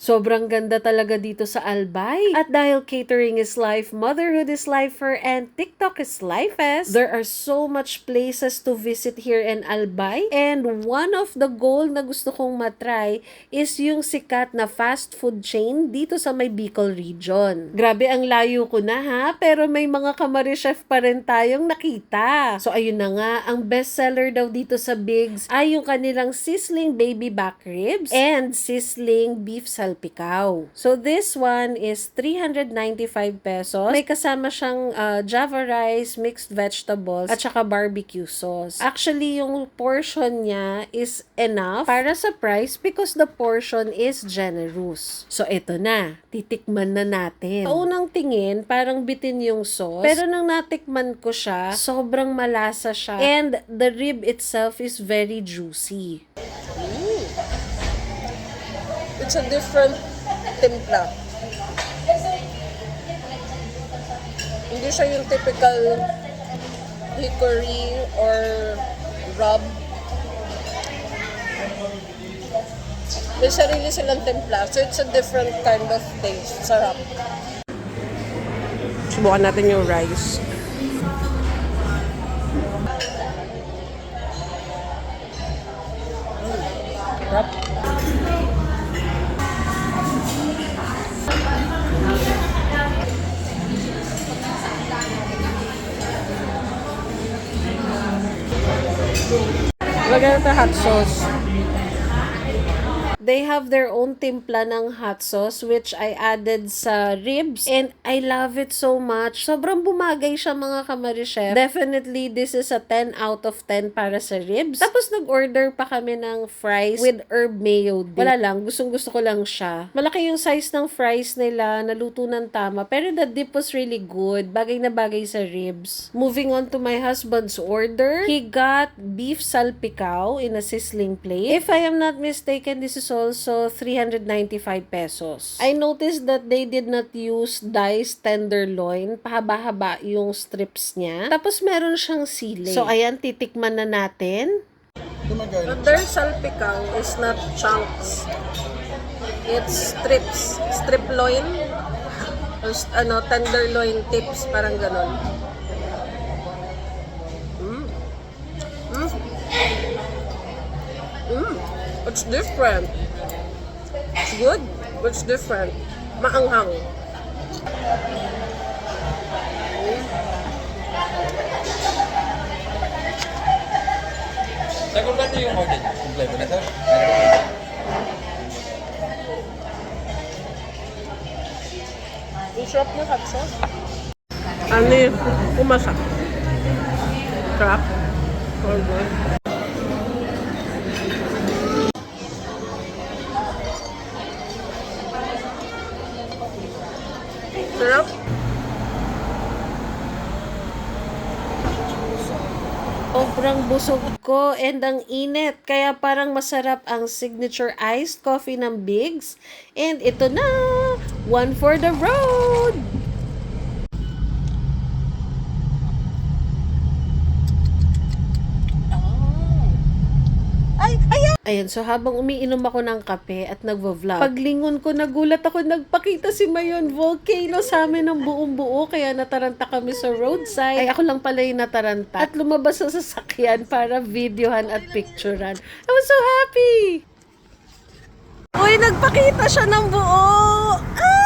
Sobrang ganda talaga dito sa Albay. At dahil catering is life, motherhood is lifer, and TikTok is lifest, there are so much places to visit here in Albay. And one of the goal na gusto kong matry is yung sikat na fast food chain dito sa may Bicol region. Grabe ang layo ko na ha, pero may mga kamari chef pa rin tayong nakita. So ayun na nga, ang best seller daw dito sa Bigs ay yung kanilang sizzling baby back ribs and sizzling beef salpicao. So this one is 395 pesos. May kasama siyang uh, java rice, mixed vegetables, at saka barbecue sauce. Actually, yung portion niya is enough para sa price because the portion is generous. So ito na, titikman na natin. Sa unang tingin, parang bitin yung sauce. Pero nang natikman ko siya, sobrang malasa siya. And the rib itself is very juicy. It's a different timpla. Hindi siya yung typical hickory or rub. May sarili silang timpla. So it's a different kind of taste. Sarap. Subukan natin yung rice. Sarap. Lagyan natin hot sauce. They have their own timpla ng hot sauce which I added sa ribs and I love it so much. Sobrang bumagay siya mga kamari chef. Definitely this is a 10 out of 10 para sa ribs. Tapos nag-order pa kami ng fries with herb mayo dip. Wala lang, gustong gusto ko lang siya. Malaki yung size ng fries nila, naluto ng tama, pero the dip was really good. Bagay na bagay sa ribs. Moving on to my husband's order, he got beef salpicao in a sizzling plate. If I am not mistaken, this is also 395 pesos. I noticed that they did not use diced tenderloin. Pahaba-haba yung strips niya. Tapos meron siyang sili. So ayan, titikman na natin. But their salpicao is not chunks. It's strips. Strip loin. Or, s- ano, tenderloin tips. Parang ganon. Mm. Mm. Mm. It's different. It's good. It's different. Maanghang. Sagot natin yung order niya. Kompleto na sir. Ang sarap ng hot sauce. Ano yun? Pumasak. Sarap. All good. Sarap. Sobrang busog ko and ang init. Kaya parang masarap ang signature iced coffee ng Bigs. And ito na! One for the road! Ay, ayan! So habang umiinom ako ng kape at nagvo-vlog, paglingon ko, nagulat ako, nagpakita si Mayon Volcano sa amin ng buong buo, kaya nataranta kami sa roadside. Ay, ako lang pala yung nataranta. At lumabas sa sasakyan para videohan at picturean. I was so happy! Uy, nagpakita siya ng buo!